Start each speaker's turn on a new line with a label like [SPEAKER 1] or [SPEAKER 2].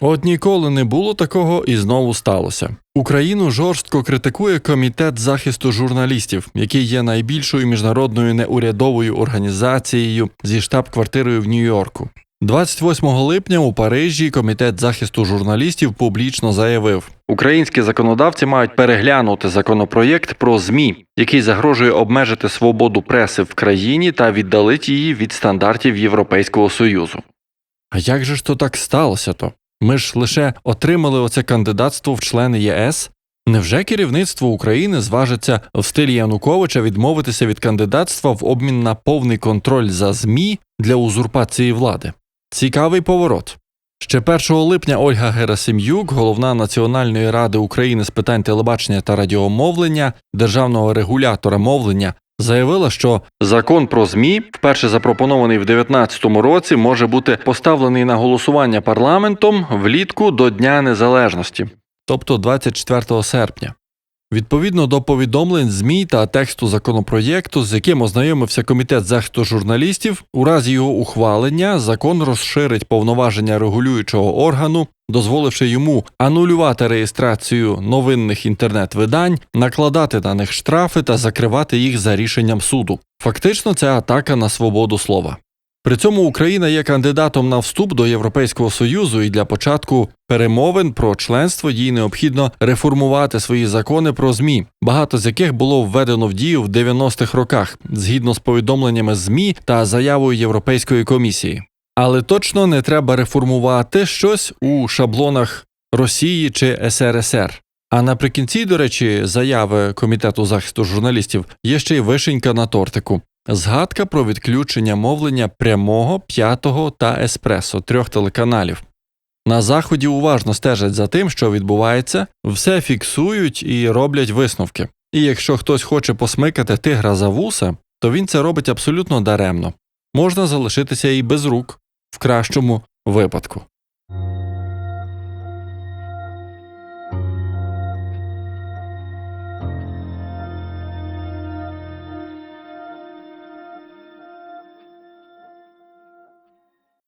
[SPEAKER 1] От ніколи не було такого і знову сталося. Україну жорстко критикує комітет захисту журналістів, який є найбільшою міжнародною неурядовою організацією зі штаб-квартирою в Нью-Йорку. 28 липня у Парижі комітет захисту журналістів публічно заявив: Українські законодавці мають переглянути законопроєкт про ЗМІ, який загрожує обмежити свободу преси в країні та віддалить її від стандартів Європейського союзу. А як же ж то так сталося то? Ми ж лише отримали оце кандидатство в члени ЄС. Невже керівництво України зважиться в стилі Януковича відмовитися від кандидатства в обмін на повний контроль за ЗМІ для узурпації влади? Цікавий поворот. Ще 1 липня Ольга Герасим'юк, головна Національної ради України з питань телебачення та радіомовлення, державного регулятора мовлення, заявила, що закон про ЗМІ, вперше запропонований в 2019 році, може бути поставлений на голосування парламентом влітку до Дня Незалежності, тобто 24 серпня. Відповідно до повідомлень ЗМІ та тексту законопроєкту, з яким ознайомився комітет захисту журналістів, у разі його ухвалення закон розширить повноваження регулюючого органу, дозволивши йому анулювати реєстрацію новинних інтернет-видань, накладати на них штрафи та закривати їх за рішенням суду. Фактично, це атака на свободу слова. При цьому Україна є кандидатом на вступ до Європейського союзу, і для початку перемовин про членство їй необхідно реформувати свої закони про змі, багато з яких було введено в дію в 90-х роках, згідно з повідомленнями змі та заявою Європейської комісії. Але точно не треба реформувати щось у шаблонах Росії чи СРСР. А наприкінці, до речі, заяви комітету захисту журналістів є ще й вишенька на тортику. Згадка про відключення мовлення прямого, п'ятого та еспресо трьох телеканалів. На заході уважно стежать за тим, що відбувається, все фіксують і роблять висновки. І якщо хтось хоче посмикати тигра за вуса, то він це робить абсолютно даремно. Можна залишитися і без рук в кращому випадку.